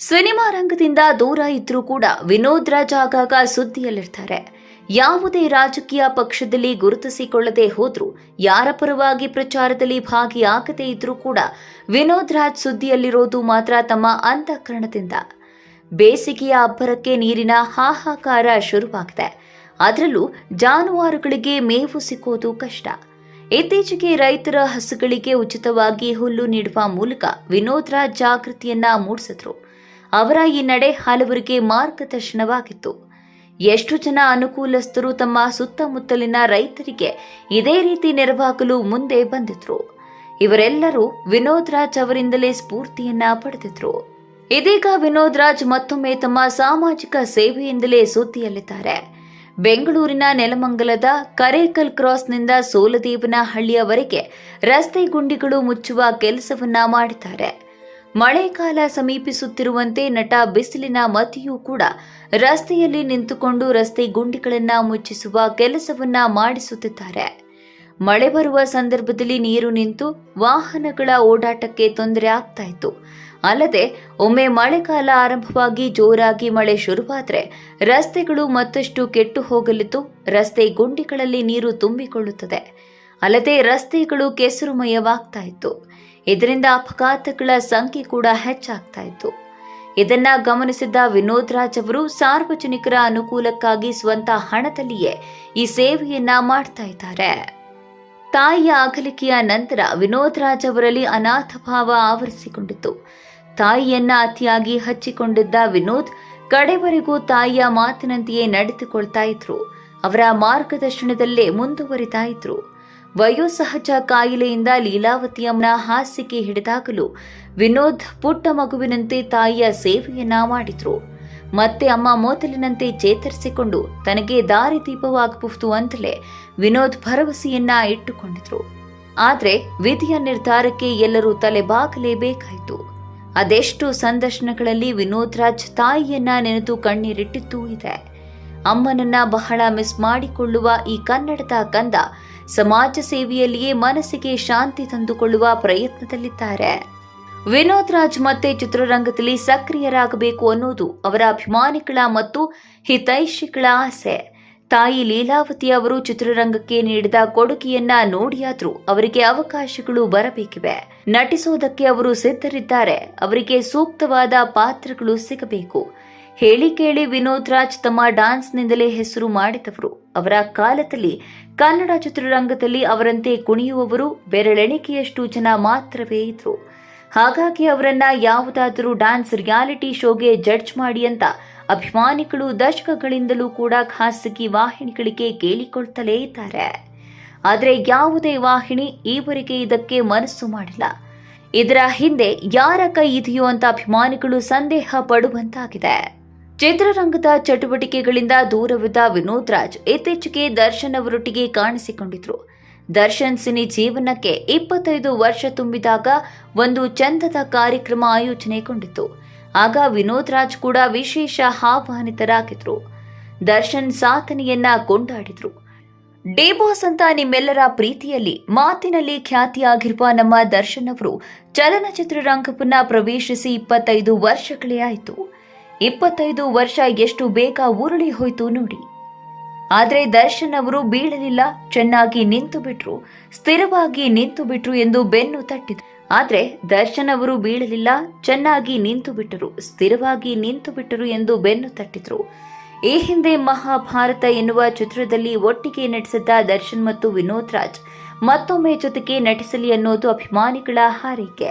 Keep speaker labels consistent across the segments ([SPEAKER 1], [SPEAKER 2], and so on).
[SPEAKER 1] Cinema ರಂಗದಿಂದ ದೂರ ಇದ್ರೂ ಕೂಡ ವಿನೋದ್ ರಾಜ್ ಆಗಾಗ ಸುದ್ದಿಯಲ್ಲಿರ್ತಾರೆ. ಯಾವುದೇ ರಾಜಕೀಯ ಪಕ್ಷದಲ್ಲಿ ಗುರುತಿಸಿಕೊಳ್ಳದೆ ಹೋದ್ರೂ, ಯಾರ ಪರವಾಗಿ ಪ್ರಚಾರದಲ್ಲಿ ಭಾಗಿಯಾಗದೇ ಇದ್ರೂ ಕೂಡ ವಿನೋದ್ ರಾಜ್ ಸುದ್ದಿಯಲ್ಲಿರೋದು ಮಾತ್ರ ತಮ್ಮ ಅಂತಃಕರಣದಿಂದ. ಬೇಸಿಗೆಯ ಅಬ್ಬರಕ್ಕೆ ನೀರಿನ ಹಾಹಾಕಾರ ಶುರುವಾಗಿದೆ. ಅದರಲ್ಲೂ ಜಾನುವಾರುಗಳಿಗೆ ಮೇವು ಸಿಕ್ಕೋದು ಕಷ್ಟ. ಇತ್ತೀಚೆಗೆ ರೈತರ ಹಸುಗಳಿಗೆ ಉಚಿತವಾಗಿ ಹುಲ್ಲು ನೀಡುವ ಮೂಲಕ ವಿನೋದ್ ರಾಜ್ ಜಾಗೃತಿಯನ್ನ ಮೂಡಿಸಿದ್ರು. ಅವರ ಈ ನಡೆ ಹಲವರಿಗೆ ಮಾರ್ಗದರ್ಶನವಾಗಿತ್ತು ಎಷ್ಟು ಜನ ಅನುಕೂಲಸ್ಥರು ತಮ್ಮ ಸುತ್ತಮುತ್ತಲಿನ ರೈತರಿಗೆ ಇದೇ ರೀತಿ ನೆರವಾಗಲು ಮುಂದೆ ಬಂದಿದ್ರು. ಇವರೆಲ್ಲರೂ ವಿನೋದ್ ರಾಜ್ ಅವರಿಂದಲೇ ಸ್ಫೂರ್ತಿಯನ್ನ ಪಡೆದಿದ್ರು. ಇದೀಗ ವಿನೋದ್ ರಾಜ್ ಮತ್ತೊಮ್ಮೆ ತಮ್ಮ ಸಾಮಾಜಿಕ ಸೇವೆಯಿಂದಲೇ ಸುದ್ದಿಯಲ್ಲಿದ್ದಾರೆ. ಬೆಂಗಳೂರಿನ ನೆಲಮಂಗಲದ ಕರೇಕಲ್ ಕ್ರಾಸ್ನಿಂದ ಸೋಲದೇವನಹಳ್ಳಿಯವರೆಗೆ ರಸ್ತೆ ಗುಂಡಿಗಳು ಮುಚ್ಚುವ ಕೆಲಸವನ್ನ ಮಾಡಿದ್ದಾರೆ. ಮಳೆಗಾಲ ಸಮೀಪಿಸುತ್ತಿರುವಂತೆ ನಟ ಬಿಸಿಲಿನ ಮತಿಯೂ ಕೂಡ ರಸ್ತೆಯಲ್ಲಿ ನಿಂತುಕೊಂಡು ರಸ್ತೆ ಗುಂಡಿಗಳನ್ನ ಮುಚ್ಚಿಸುವ ಕೆಲಸವನ್ನ ಮಾಡಿಸುತ್ತಿದ್ದಾರೆ. ಮಳೆ ಬರುವ ಸಂದರ್ಭದಲ್ಲಿ ನೀರು ನಿಂತು ವಾಹನಗಳ ಓಡಾಟಕ್ಕೆ ತೊಂದರೆ ಆಗ್ತಾ ಇತ್ತು. ಅಲ್ಲದೆ, ಒಮ್ಮೆ ಮಳೆಗಾಲ ಆರಂಭವಾಗಿ ಜೋರಾಗಿ ಮಳೆ ಶುರುವಾದರೆ ರಸ್ತೆಗಳು ಮತ್ತಷ್ಟು ಕೆಟ್ಟು ಹೋಗಲಿದ್ದು ರಸ್ತೆ ಗುಂಡಿಗಳಲ್ಲಿ ನೀರು ತುಂಬಿಕೊಳ್ಳುತ್ತದೆ. ಅಲ್ಲದೆ ರಸ್ತೆಗಳು ಕೆಸರುಮಯವಾಗ್ತಾ ಇತ್ತು. ಇದರಿಂದ ಅಪಘಾತಗಳ ಸಂಖ್ಯೆ ಕೂಡ ಹೆಚ್ಚಾಗ್ತಾ ಇತ್ತು. ಇದನ್ನ ಗಮನಿಸಿದ್ದ ವಿನೋದ್ ರಾಜ್ ಅವರು ಸಾರ್ವಜನಿಕರ ಅನುಕೂಲಕ್ಕಾಗಿ ಸ್ವಂತ ಹಣದಲ್ಲಿಯೇ ಈ ಸೇವೆಯನ್ನ ಮಾಡ್ತಾ ಇದ್ದಾರೆ. ತಾಯಿಯ ಅಗಲಿಕೆಯ ನಂತರ ವಿನೋದ್ ರಾಜ್ ಅವರಲ್ಲಿ ಅನಾಥ ಭಾವ ಆವರಿಸಿಕೊಂಡಿತ್ತು. ತಾಯಿಯನ್ನ ಅತಿಯಾಗಿ ಹಚ್ಚಿಕೊಂಡಿದ್ದ ವಿನೋದ್ ಕಡೆವರೆಗೂ ತಾಯಿಯ ಮಾತಿನಂತೆಯೇ ನಡೆದುಕೊಳ್ತಾ ಇದ್ರು. ಅವರ ಮಾರ್ಗದರ್ಶನದಲ್ಲೇ ಮುಂದುವರಿತಾ ಇದ್ರು. ವಯೋಸಹಜ ಕಾಯಿಲೆಯಿಂದ ಲೀಲಾವತಿಯಮ್ಮನ ಹಾಸಿಗೆ ಹಿಡಿದಾಗಲೂ ವಿನೋದ್ ಪುಟ್ಟ ಮಗುವಿನಂತೆ ತಾಯಿಯ ಸೇವೆಯನ್ನ ಮಾಡಿದ್ರು. ಮತ್ತೆ ಅಮ್ಮ ಮೋತಲಿನಂತೆ ಚೇತರಿಸಿಕೊಂಡು ತನಗೆ ದಾರಿದೀಪವಾಗಬಹುದು ಅಂತಲೇ ವಿನೋದ್ ಭರವಸೆಯನ್ನ ಇಟ್ಟುಕೊಂಡಿದ್ರು. ಆದರೆ ವಿಧಿಯ ನಿರ್ಧಾರಕ್ಕೆ ಎಲ್ಲರೂ ತಲೆಬಾಗಲೇಬೇಕಾಯಿತು. ಅದೆಷ್ಟು ಸಂದರ್ಶನಗಳಲ್ಲಿ ವಿನೋದ್ ರಾಜ್ ತಾಯಿಯನ್ನ ನೆನೆದು ಕಣ್ಣೀರಿಟ್ಟಿದ್ದೂ ಇದೆ. ಅಮ್ಮನನ್ನ ಬಹಳ ಮಿಸ್ ಮಾಡಿಕೊಳ್ಳುವ ಈ ಕನ್ನಡದ ಕಂದ ಸಮಾಜ ಸೇವೆಯಲ್ಲಿಯೇ ಮನಸ್ಸಿಗೆ ಶಾಂತಿ ತಂದುಕೊಳ್ಳುವ ಪ್ರಯತ್ನದಲ್ಲಿದ್ದಾರೆ. ವಿನೋದ್ ರಾಜ್ ಮತ್ತೆ ಚಿತ್ರರಂಗದಲ್ಲಿ ಸಕ್ರಿಯರಾಗಬೇಕು ಅನ್ನೋದು ಅವರ ಅಭಿಮಾನಿಗಳ ಮತ್ತು ಹಿತೈಷಿಗಳ ಆಸೆ. ತಾಯಿ ಲೀಲಾವತಿ ಅವರು ಚಿತ್ರರಂಗಕ್ಕೆ ನೀಡಿದ ಕೊಡುಗೆಯನ್ನ ನೋಡಿಯಾದ್ರೂ ಅವರಿಗೆ ಅವಕಾಶಗಳು ಬರಬೇಕಿವೆ. ನಟಿಸೋದಕ್ಕೆ ಅವರು ಸಿದ್ಧರಿದ್ದಾರೆ. ಅವರಿಗೆ ಸೂಕ್ತವಾದ ಪಾತ್ರಗಳು ಸಿಗಬೇಕು. ಹೇಳಿ ಕೇಳಿ ವಿನೋದ್ ರಾಜ್ ತಮ್ಮ ಡಾನ್ಸ್ನಿಂದಲೇ ಹೆಸರು ಮಾಡಿದವರು. ಅವರ ಕಾಲದಲ್ಲಿ ಕನ್ನಡ ಚಿತ್ರರಂಗದಲ್ಲಿ ಅವರಂತೆ ಕುಣಿಯುವವರು, ಬೆರಳೆಣಿಕೆಯಷ್ಟು ಜನ ಮಾತ್ರವೇ ಇದ್ರು. ಹಾಗಾಗಿ ಅವರನ್ನ ಯಾವುದಾದರೂ ಡ್ಯಾನ್ಸ್ ರಿಯಾಲಿಟಿ ಶೋಗೆ ಜಡ್ಜ್ ಮಾಡಿ ಅಂತ ಅಭಿಮಾನಿಗಳು ದಶಕಗಳಿಂದಲೂ ಕೂಡ ಖಾಸಗಿ ವಾಹಿನಿಗಳಿಗೆ ಕೇಳಿಕೊಳ್ತಲೇ ಇದ್ದಾರೆ. ಆದರೆ ಯಾವುದೇ ವಾಹಿನಿ ಈವರೆಗೆ ಇದಕ್ಕೆ ಮನಸ್ಸು ಮಾಡಿಲ್ಲ. ಇದರ ಹಿಂದೆ ಯಾರ ಕೈ ಇದೆಯೋ ಅಂತ ಅಭಿಮಾನಿಗಳು ಸಂದೇಹ ಪಡುವಂತಾಗಿದೆ. ಚಿತ್ರರಂಗದ ಚಟುವಟಿಕೆಗಳಿಂದ ದೂರವಿದ್ದ ವಿನೋದ್ ರಾಜ್ ಇತ್ತೀಚೆಗೆ ದರ್ಶನ್ ಅವರೊಟ್ಟಿಗೆ ಕಾಣಿಸಿಕೊಂಡಿದ್ರು. ದರ್ಶನ್ ಸಿನಿ ಜೀವನಕ್ಕೆ ಇಪ್ಪತ್ತೈದು ವರ್ಷ ತುಂಬಿದಾಗ ಒಂದು ಚಂದದ ಕಾರ್ಯಕ್ರಮ ಆಯೋಜನೆಗೊಂಡಿತ್ತು. ಆಗ ವಿನೋದ್ ರಾಜ್ ಕೂಡ ವಿಶೇಷ ಆಹ್ವಾನಿತರಾಗಿದ್ರು. ದರ್ಶನ್ ಸಾಧನೆಯನ್ನ ಕೊಂಡಾಡಿದ್ರು. ಡೇಬಾಸ್ ಅಂತ ನಿಮ್ಮೆಲ್ಲರ ಪ್ರೀತಿಯಲ್ಲಿ ಮಾತಿನಲ್ಲಿ ಖ್ಯಾತಿಯಾಗಿರುವ ನಮ್ಮ ದರ್ಶನ್ ಅವರು ಚಲನಚಿತ್ರ ರಂಗವನ್ನ ಪ್ರವೇಶಿಸಿ ಇಪ್ಪತ್ತೈದು ವರ್ಷಗಳೇ ಆಯಿತು. ಇಪ್ಪತ್ತೈದು ವರ್ಷ ಎಷ್ಟು ಬೇಗ ಉರುಳಿ ಹೋಯ್ತು ನೋಡಿ. ಆದರೆ ದರ್ಶನ್ ಅವರು ಬೀಳಲಿಲ್ಲ, ಚೆನ್ನಾಗಿ ನಿಂತು ಬಿಟ್ರು ಸ್ಥಿರವಾಗಿ ನಿಂತು ಬಿಟ್ರು ಎಂದು ಬೆನ್ನು ತಟ್ಟಿದ್ರು. ಆದರೆ ದರ್ಶನ್ ಅವರು ಬೀಳಲಿಲ್ಲ, ಚೆನ್ನಾಗಿ ನಿಂತು ಬಿಟ್ಟರು ಸ್ಥಿರವಾಗಿ ನಿಂತು ಬಿಟ್ಟರು ಎಂದು ಬೆನ್ನು ತಟ್ಟಿದ್ರು. ಈ ಹಿಂದೆ ಮಹಾಭಾರತ ಎನ್ನುವ ಚಿತ್ರದಲ್ಲಿ ಒಟ್ಟಿಗೆ ನಟಿಸಿದ್ದ ದರ್ಶನ್ ಮತ್ತು ವಿನೋದ್ ರಾಜ್ ಮತ್ತೊಮ್ಮೆ ಜೊತೆಗೆ ನಟಿಸಲಿ ಅನ್ನೋದು ಅಭಿಮಾನಿಗಳ ಹಾರೈಕೆ.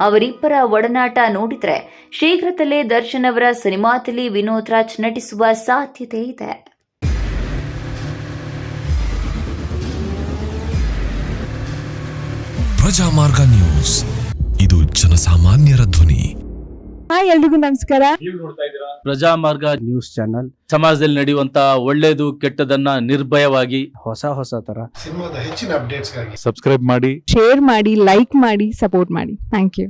[SPEAKER 1] ಅವರಿಬ್ಬರ ಒಡನಾಟ ನೋಡಿದ್ರೆ ಶೀಘ್ರದಲ್ಲೇ ದರ್ಶನ್ ಅವರ ಸಿನಿಮಾದಲ್ಲಿ ವಿನೋದ್ ರಾಜ್ ನಟಿಸುವ ಸಾಧ್ಯತೆ ಇದೆ.
[SPEAKER 2] ಪ್ರಜಾಮಾರ್ಗ ನ್ಯೂಸ್. ಇದು ಜನಸಾಮಾನ್ಯರ ಧ್ವನಿ.
[SPEAKER 3] ಹಾಯ್ ಎಲ್ರಿಗೂ ನಮಸ್ಕಾರ.
[SPEAKER 4] Prajamarga news channel. ಸಮಾಜದಲ್ಲಿ ನಡೆಯುವಂತ ಒಳ್ಳೇದು ಕೆಟ್ಟದನ್ನ ನಿರ್ಭಯವಾಗಿ.
[SPEAKER 3] ಹೊಸ ಹೊಸ ತರ.
[SPEAKER 5] ಸಿನಿಮಾದ ಹೆಚ್ಚಿನ ಅಪ್ಡೇಟ್ಸ್ಗಾಗಿ
[SPEAKER 6] ಸಬ್ಸ್ಕ್ರೈಬ್ ಮಾಡಿ.
[SPEAKER 3] ಶೇರ್ ಮಾಡಿ ಲೈಕ್ ಮಾಡಿ ಸಪೋರ್ಟ್ ಮಾಡಿ. Thank you